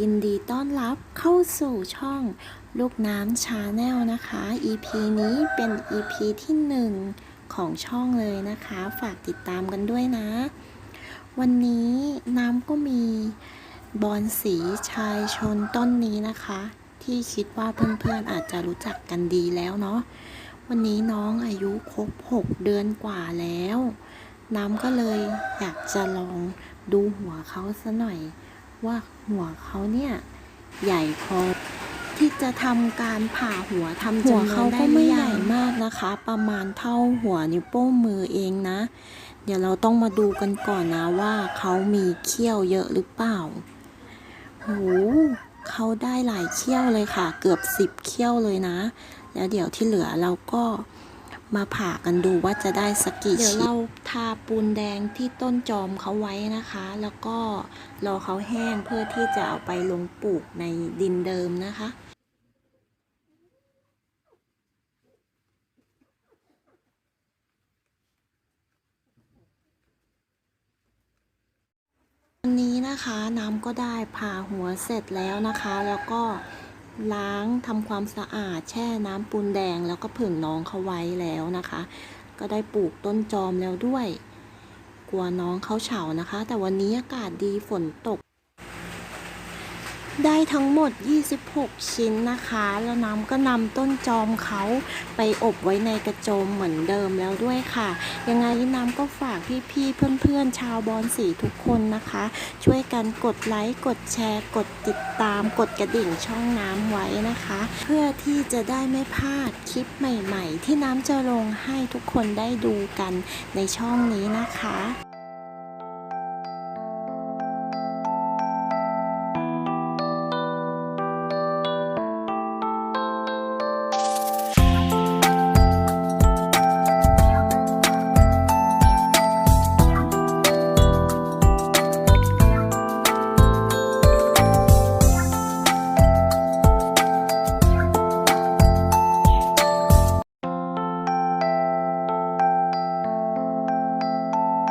ยินดีต้อนรับเข้าสู่ช่องลูกน้ำชาแนลนะคะ EP นี้เป็น EP ที่หนึ่งของช่องเลยนะคะ ฝากติดตามกันด้วยนะ วันนี้น้ำก็มีบอนสีชายชนต้นนี้นะคะ ที่คิดว่าเพื่อนๆอาจจะรู้จักกันดีแล้วเนาะวันนี้น้องอายุครบ 6 เดือนกว่าแล้ว น้ำก็เลยอยากจะลองดูหัวเขาซะหน่อย ว่าหัวเขาเนี่ย ใหญ่พอที่จะทำการผ่าหัวทำหัวเขาก็ไม่ใหญ่มากนะคะ ประมาณเท่าหัวนิ้วโป้งมือเองนะ เดี๋ยวเราต้องมาดูกันก่อนนะว่าเขามีเขี้ยวเยอะหรือเปล่าโหเขาได้หลายเขี้ยวเลยค่ะ เกือบสิบเขี้ยวเลยนะ แล้วเดี๋ยวที่เหลือเราก็ มาผ่ากันดูว่าจะได้สักกี่ชิ้นเดี๋ยวเราทาปูนแดงที่ต้นจอมเขาไว้นะคะ แล้วก็รอเขาแห้งเพื่อที่จะเอาไปลงปลูกในดินเดิมนะคะวันนี้นะคะน้ำก็ได้ผ่าหัวเสร็จแล้วนะคะ แล้วก็ ล้างทำความสะอาด แช่น้ำปูนแดงแล้วก็ผึ่งน้องเขาไว้แล้วนะคะ ก็ได้ปลูกต้นจอมแล้วด้วย กลัวน้องเขาเฉานะคะ แต่วันนี้อากาศดีฝนตก ได้ทั้งหมด 26 ชิ้นนะคะ แล้วน้ำก็นำต้นจอมเขาไปอบไว้ในกระโจมเหมือนเดิมแล้วด้วยค่ะ ยังไงน้ำก็ฝากพี่ๆเพื่อนๆ ชาวบอลสีทุกคนนะคะ ช่วยกันกดไลค์กดแชร์ กดติดตาม กดกระดิ่งช่องน้ำไว้นะคะ เพื่อที่จะได้ไม่พลาดคลิปใหม่ๆ ที่น้ำจะลงให้ทุกคนได้ดูกันในช่องนี้นะคะ